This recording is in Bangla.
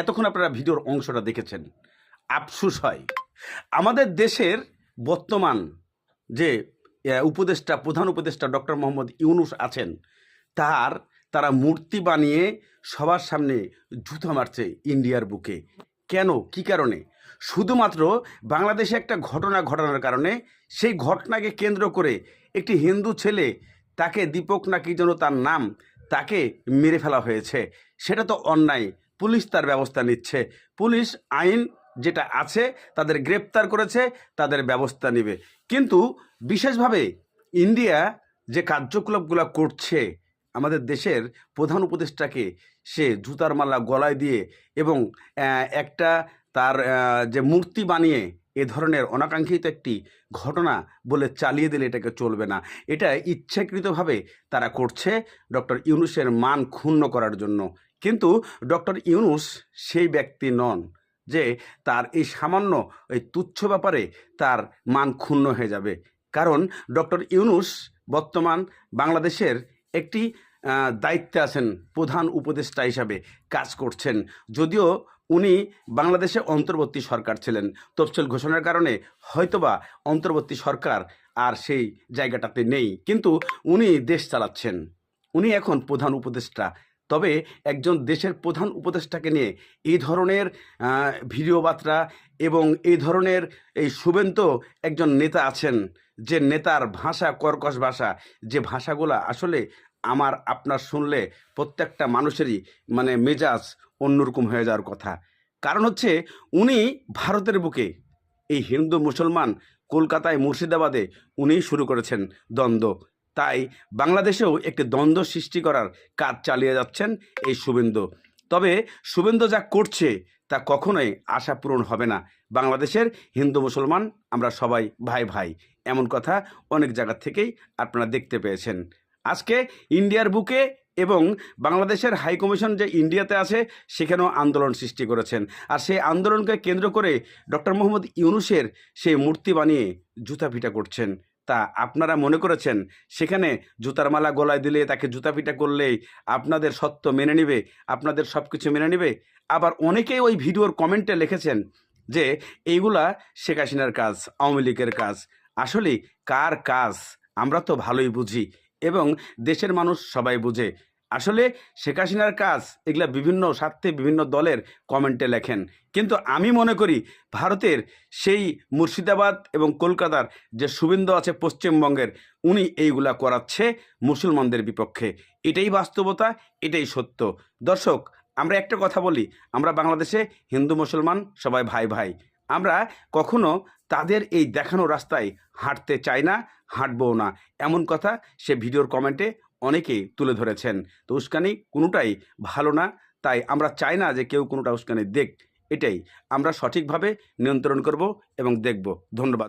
এতক্ষণ আপনারা ভিডিওর অংশটা দেখেছেন। আফসুস হয়। আমাদের দেশের বর্তমান যে উপদেষ্টা, প্রধান উপদেষ্টা ডক্টর মোহাম্মদ ইউনুস আছেন, তার, তারা মূর্তি বানিয়ে সবার সামনে জুতো মারছে ইন্ডিয়ার বুকে। কেন? কি কারণে? শুধুমাত্র বাংলাদেশে একটা ঘটনা ঘটানোর কারণে, সেই ঘটনাকে কেন্দ্র করে একটি হিন্দু ছেলে তাকে দীপক না কি যেন তার নাম তাকে মেরে ফেলা হয়েছে। সেটা তো অন্যায়। পুলিশ তার ব্যবস্থা নিচ্ছে। পুলিশ আইন যেটা আছে, তাদের গ্রেপ্তার করেছে, তাদের ব্যবস্থা নেবে। কিন্তু বিশেষভাবে ইন্ডিয়া যে কার্যকলাপগুলো করছে, আমাদের দেশের প্রধান উপদেষ্টাকে সে জুতার মালা গলায় দিয়ে এবং একটা তার যে মূর্তি বানিয়ে এ ধরনের অনাকাঙ্ক্ষিত একটি ঘটনা বলে চালিয়ে দিলে এটাকে চলবে না। এটা ইচ্ছাকৃতভাবে তারা করছে ডক্টর ইউনুসের মান ক্ষুণ্ণ করার জন্য। কিন্তু ডক্টর ইউনুস সেই ব্যক্তি নন যে তার এই সামান্য এই তুচ্ছ ব্যাপারে তার মান ক্ষুণ্ণ হয়ে যাবে। কারণ ডক্টর ইউনুস বর্তমান বাংলাদেশের একটি দায়িত্বে আছেন প্রধান উপদেষ্টা হিসাবে কাজ করছেন। যদিও উনি বাংলাদেশে অন্তর্বর্তী সরকার ছিলেন। তফসিল ঘোষণার কারণে হয়তোবা অন্তর্বর্তী সরকার আর সেই জায়গাটাতে নেই। কিন্তু উনি দেশ চালাচ্ছেন। উনি এখন প্রধান উপদেষ্টা। তবে একজন দেশের প্রধান উপদেষ্টাকে নিয়ে এই ধরনের ভিডিও বার্তা এবং এই ধরনের এই শুভেন্ত একজন নেতা আছেন। যে নেতার ভাষা, কর্কশ ভাষা, যে ভাষাগুলো আসলে আমার আপনার শুনলে প্রত্যেকটা মানুষেরই মানে মেজাজ অন্যরকম হয়ে যাওয়ার কথা। কারণ হচ্ছে উনি ভারতের বুকে, এই হিন্দু মুসলমান কলকাতায় মুর্শিদাবাদে উনিই শুরু করেছেন দ্বন্দ্ব। তাই বাংলাদেশেও একটি দ্বন্দ্ব সৃষ্টি করার কাজ চালিয়ে যাচ্ছেন এই শুভেন্দু। তবে শুভেন্দু যা করছে তা কখনোই আশা পূরণ হবে না। বাংলাদেশের হিন্দু মুসলমান আমরা সবাই ভাই ভাই। এমন কথা অনেক জায়গা থেকেই আপনারা দেখতে পেয়েছেন। আজকে ইন্ডিয়ার বুকে এবং বাংলাদেশের হাই কমিশন যে ইন্ডিয়াতে আছে, সেখানেও আন্দোলন সৃষ্টি করেছেন। আর সেই আন্দোলনকে কেন্দ্র করে ডক্টর মোহাম্মদ ইউনুসের সেই মূর্তি বানিয়ে জুতা পিটা করছেন। তা আপনারা মনে করেছেন? সেখানে জুতার মালা গলায় দিলে তাকে জুতা পিটা করলেই আপনাদের সত্য মেনে নেবে, আপনাদের সব কিছু মেনে নেবে? আবার অনেকেই ওই ভিডিওর কমেন্টে লিখেছেন যে, এইগুলা শেখ হাসিনার কাজ, আওয়ামী লীগের কাজ। আসলে কার কাজ? আমরা তো ভালোই বুঝি। এবং দেশের মানুষ সবাই বুঝে। আসলে শেখ হাসিনার কাজ এগুলা বিভিন্ন স্বার্থে বিভিন্ন দলের কমেন্টে লেখেন। কিন্তু আমি মনে করি ভারতের সেই মুর্শিদাবাদ এবং কলকাতার যে শুভেন্দু আছে পশ্চিমবঙ্গের, উনি এইগুলা করাচ্ছে মুসলমানদের বিপক্ষে। এটাই বাস্তবতা, এটাই সত্য। দর্শক, আমরা একটা কথা বলি, আমরা বাংলাদেশে হিন্দু মুসলমান সবাই ভাই ভাই। আমরা কখনো তাদের এই দেখানো রাস্তায় হাঁটতে চায় না, হাঁটবও না। এমন কথা সে ভিডিওর কমেন্টে অনেকেই তুলে ধরেছেন। তো উস্কানি কোনোটাই ভালো না, তাই আমরা চাই না যে কেউ কোনোটা উস্কানি দেখ। এটাই। আমরা সঠিকভাবে নিয়ন্ত্রণ করব এবং দেখব। ধন্যবাদ।